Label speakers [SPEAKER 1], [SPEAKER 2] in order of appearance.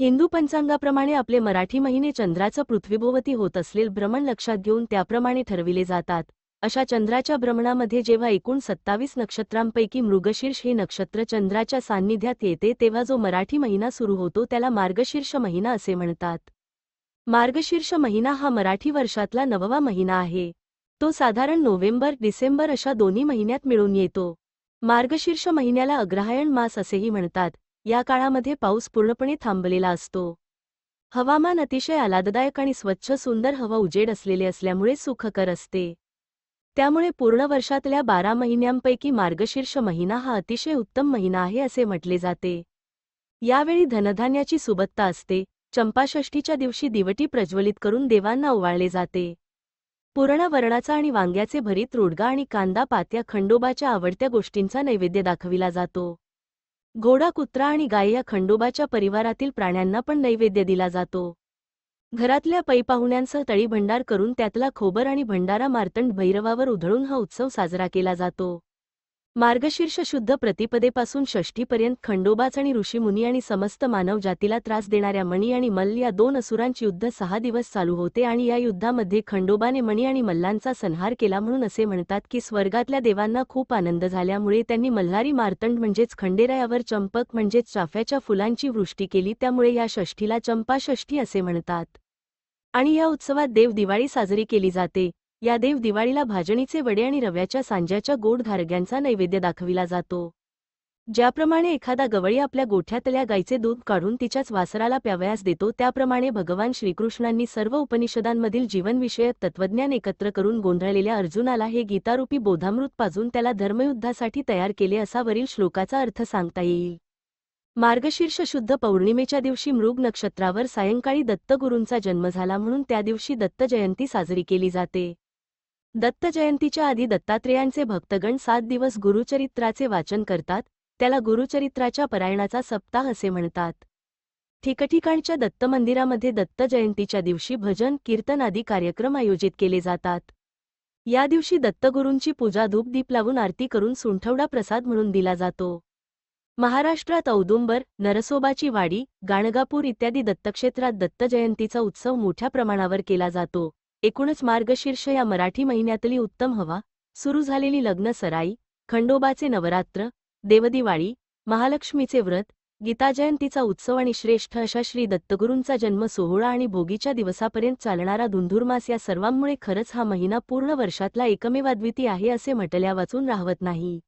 [SPEAKER 1] हिंदू पंचांगाप्रमाणे आपले मराठी महिने चंद्राचं पृथ्वीभोवती होत असलेले भ्रमण लक्षात घेऊन त्याप्रमाणे ठरविले जातात. अशा चंद्राच्या भ्रमणामध्ये जेव्हा एकूण सत्तावीस नक्षत्रांपैकी मृगशीर्ष हे नक्षत्र चंद्राच्या सान्निध्यात येते तेव्हा जो मराठी महिना सुरू होतो त्याला मार्गशीर्ष महिना असे म्हणतात. मार्गशीर्ष महिना हा मराठी वर्षातला नववा महिना आहे. तो साधारण नोव्हेंबर डिसेंबर अशा दोन्ही महिन्यात मिळून येतो. मार्गशीर्ष महिन्याला अग्रहायण मास असेही म्हणतात. या काळामध्ये पाऊस पूर्णपणे थांबलेला असतो. हवामान अतिशय आल्हाददायक आणि स्वच्छ सुंदर हवा उजेड असलेले असल्यामुळे सुखकर असते. त्यामुळे पूर्ण वर्षातल्या बारा महिन्यांपैकी मार्गशीर्ष महिना हा अतिशय उत्तम महिना आहे असे म्हटले जाते. यावेळी धनधान्याची सुबत्ता असते चंपाषष्ठीच्या दिवशी दिवटी प्रज्वलित करून देवांना ओवाळले जाते. पूर्ण वरणाचा आणि वांग्याचे भरीत रोडगा आणि कांदा पात्या खंडोबाच्या आवडत्या गोष्टींचा नैवेद्य दाखविला जातो. घोडा कुत्रा आणि गाय या खंडोबाच्या परिवारातील प्राण्यांना पण नैवेद्य दिला जातो. घरातल्या पैपाहुण्यांसह तळी भंडार करून त्यातला खोबर आणि भंडारा मार्तंड भैरवावर उधळून हा उत्सव साजरा केला जातो. मार्गशीर्ष शुद्ध प्रतिपदेपासून षष्ठीपर्यंत खंडोबाच आणि ऋषीमुनी आणि समस्त मानव जातीला त्रास देणाऱ्या मणी आणि मल्ल या दोन असुरांची युद्ध सहा दिवस चालू होते आणि या युद्धामध्ये खंडोबाने मणी आणि मल्लांचा संहार केला म्हणून असे म्हणतात की स्वर्गातल्या देवांना खूप आनंद झाल्यामुळे त्यांनी मल्हारी मार्तंड म्हणजेच खंडेरायावर चंपक म्हणजेच चाफ्याच्या फुलांची वृष्टी केली. त्यामुळे या षष्ठीला चंपाषष्ठी असे म्हणतात. आणि या उत्सवात देव दिवाळी साजरी केली जाते. या देव दिवाळीला भाजणीचे वडे आणि रव्याच्या सांज्याच्या गोड धारग्यांचा नैवेद्य दाखविला जातो. ज्याप्रमाणे एखादा गवळी आपल्या गोठ्यातल्या गायीचे दूध काढून तिच्याच वासराला प्यावयास देतो त्याप्रमाणे भगवान श्रीकृष्णांनी सर्व उपनिषदांमधील जीवनविषयक तत्वज्ञान एकत्र करून गोंधळलेल्या अर्जुनाला हे गीतारूपी बोधामृत पाजून त्याला धर्मयुद्धासाठी तयार केले असा वरील श्लोकाचा अर्थ सांगता येईल. मार्गशीर्ष शुद्ध पौर्णिमेच्या दिवशी मृग नक्षत्रावर सायंकाळी दत्तगुरूंचा जन्म झाला म्हणून त्या दिवशी दत्त जयंती साजरी केली जाते. दत्त जयंतीच्या आधी दत्तात्रेयांचे भक्तगण सात दिवस गुरुचरित्राचे वाचन करतात त्याला गुरुचरित्राच्या परायणाचा सप्ताह असे म्हणतात. ठिकठिकाणच्या दत्त मंदिरामध्ये दत्त जयंतीच्या दिवशी भजन कीर्तन आदी कार्यक्रम आयोजित केले जातात. या दिवशी दत्तगुरूंची पूजा धूपदीप लावून आरती करून सुंठवडा प्रसाद म्हणून दिला जातो. महाराष्ट्रात औदुंबर नरसोबाची वाडी गाणगापूर इत्यादी दत्तक्षेत्रात दत्त जयंतीचा उत्सव मोठ्या प्रमाणावर केला जातो. एकूणच मार्गशीर्ष या मराठी महिन्यातली उत्तम हवा. सुरू झालेली लग्न सराई खंडोबाचे नवरात्र देवदिवाळी महालक्ष्मीचे व्रत गीताजयंतीचा उत्सव आणि श्रेष्ठ अशा श्री दत्तगुरूंचा जन्म सोहळा आणि भोगीच्या दिवसापर्यंत चालणारा धुंधुरमास या सर्वांमुळे खरंच हा महिना पूर्ण वर्षातला एकमेवाद्विती आहे असे म्हटल्या वाचून राहवत नाही.